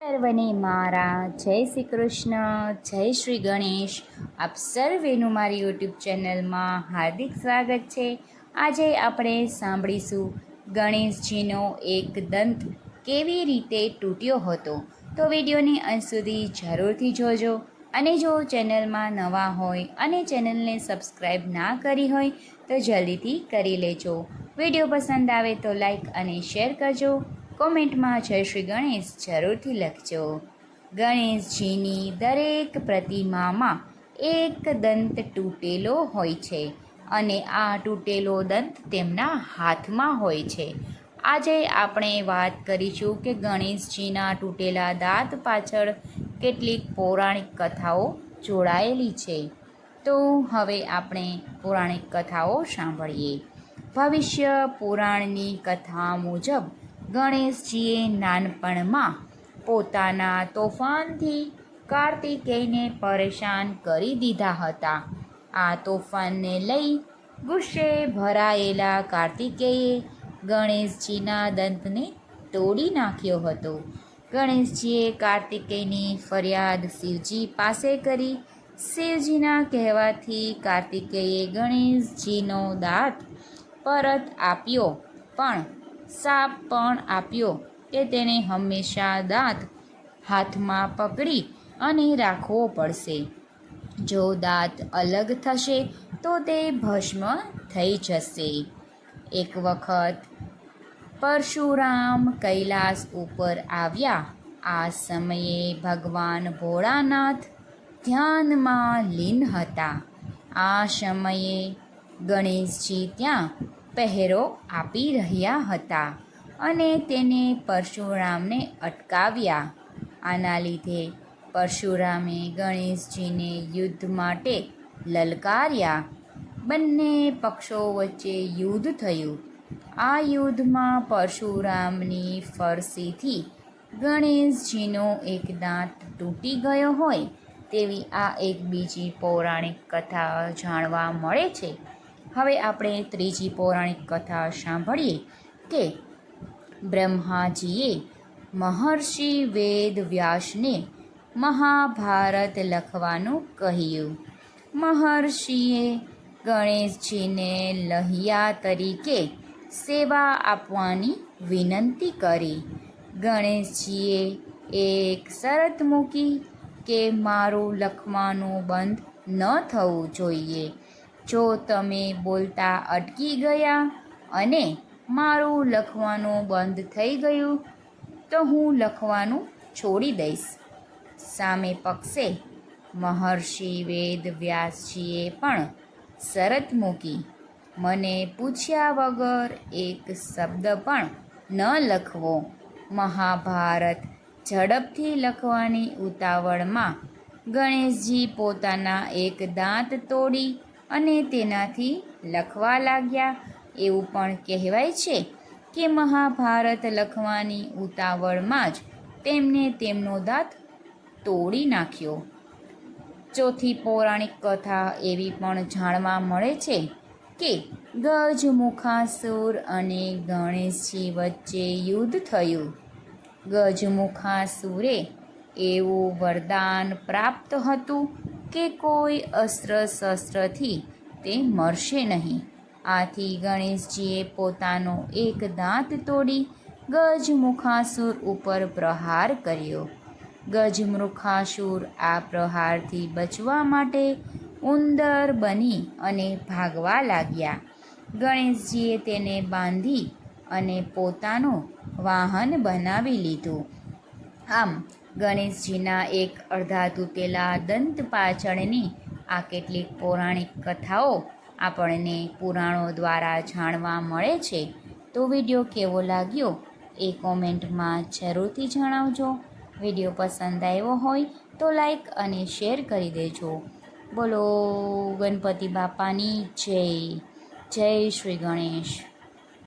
સર્વને મારા, જય શ્રી કૃષ્ણ, જય શ્રી ગણેશ. આપ સર્વેનું મારી યુટ્યુબ ચેનલમાં હાર્દિક સ્વાગત છે. આજે આપણે સાંભળીશું ગણેશજીનો એક દંત કેવી રીતે તૂટ્યો હતો. તો વિડીયોને અંત સુધી જરૂરથી જોજો અને જો ચેનલમાં નવા હોય અને ચેનલને સબસ્ક્રાઈબ ના કરી હોય તો જલ્દીથી કરી લેજો. વીડિયો પસંદ આવે તો લાઈક અને શેર કરજો. કોમેન્ટમાં જય શ્રી ગણેશ જરૂરથી લખજો. ગણેશજીની દરેક પ્રતિમામાં એક દંત તૂટેલો હોય છે અને આ તૂટેલો દંત તેમના હાથમાં હોય છે. આજે આપણે વાત કરીશું કે ગણેશજીના તૂટેલા દાંત પાછળ કેટલીક પૌરાણિક કથાઓ જોડાયેલી છે. તો હવે આપણે પૌરાણિક કથાઓ સાંભળીએ. ભવિષ્ય પુરાણની કથા મુજબ ગણેશજીએ નાનપણમાં પોતાના તોફાનથી કાર્તિકેયને પરેશાન કરી દીધા હતા. આ તોફાનને લઈ ગુસ્સે ભરાયેલા કાર્તિકેયે ગણેશજીના દંતને તોડી નાખ્યો હતો. ગણેશજીએ કાર્તિકેયની ફરિયાદ શિવજી પાસે કરી. શિવજીના કહેવાથી કાર્તિકેયે ગણેશજીનો દાંત પરત આપ્યો, પણ સાપ પણ આપ્યો કે તેને હંમેશા દાંત હાથમાં પકડી અને રાખવો પડશે. જો દાંત અલગ થશે, તો તે ભસ્મ થઈ જશે. એક વખત પરશુરામ કૈલાસ ઉપર આવ્યા. આ સમયે ભગવાન ભોળાનાથ ધ્યાનમાં લીન હતા. આ સમયે ગણેશજી ત્યાં પહેરો આપી રહ્યા હતા અને તેને પરશુરામને અટકાવ્યા. આના લીધે પરશુરામે ગણેશજીને યુદ્ધ માટે લલકાર્યા. બંને પક્ષો વચ્ચે યુદ્ધ થયું. આ યુદ્ધમાં પરશુરામની ફરસીથી ગણેશજીનો એક દાંત તૂટી ગયો હોય તેવી આ એક બીજી પૌરાણિક કથા જાણવા મળે છે. હવે આપણે ત્રીજી પૌરાણિક કથા સાંભળીએ કે બ્રહ્માજીએ મહર્ષિ વેદ વ્યાસને મહાભારત લખવાનું કહ્યું. મહર્ષિએ ગણેશજીને લહિયા તરીકે સેવા આપવાની વિનંતી કરી. ગણેશજીએ એક શરત મૂકી કે મારું લખવાનું બંધ ન થવું જોઈએ. જો તમે બોલતા અટકી ગયા અને મારું લખવાનું બંધ થઈ ગયું, તો હું લખવાનું છોડી દઈશ. સામે પક્ષે મહર્ષિ વેદ વ્યાસજીએ પણ શરત મૂકી. મને પૂછ્યા વગર એક શબ્દ પણ ન લખવો. મહાભારત ઝડપથી લખવાની ઉતાવળમાં ગણેશજી પોતાના એક દાંત તોડી અને તેનાથી લખવા લાગ્યા. એવું પણ કહેવાય છે કે મહાભારત લખવાની ઉતાવળમાં જ તેમને તેમનો દાંત તોડી નાખ્યો. ચોથી પૌરાણિક કથા એવી પણ જાણવા મળે છે કે ગજમુખાસુર અને ગણેશજી વચ્ચે યુદ્ધ થયું. ગજમુખાસુરે એવું વરદાન પ્રાપ્ત હતું કે કોઈ અસ્ત્ર શસ્ત્રથી તે મરશે નહીં. આથી ગણેશજીએ પોતાનો એક દાંત તોડી ગજમુખાસુર ઉપર પ્રહાર કર્યો. ગજમુખાસુર આ પ્રહારથી બચવા માટે ઉંદર બની અને ભાગવા લાગ્યા. ગણેશજીએ તેને બાંધી અને પોતાનું વાહન બનાવી લીધું. આમ ગણેશજીના એક અડધા તૂટેલા દંત પાછળની આ કેટલીક પૌરાણિક કથાઓ આપણને પુરાણો દ્વારા જાણવા મળે છે. તો વીડિયો કેવો લાગ્યો એ કોમેન્ટમાં જરૂરથી જણાવજો. વીડિયો પસંદ આવ્યો હોય તો લાઈક અને શેર કરી દેજો. બોલો ગણપતિ બાપાની જય. જય શ્રી ગણેશ.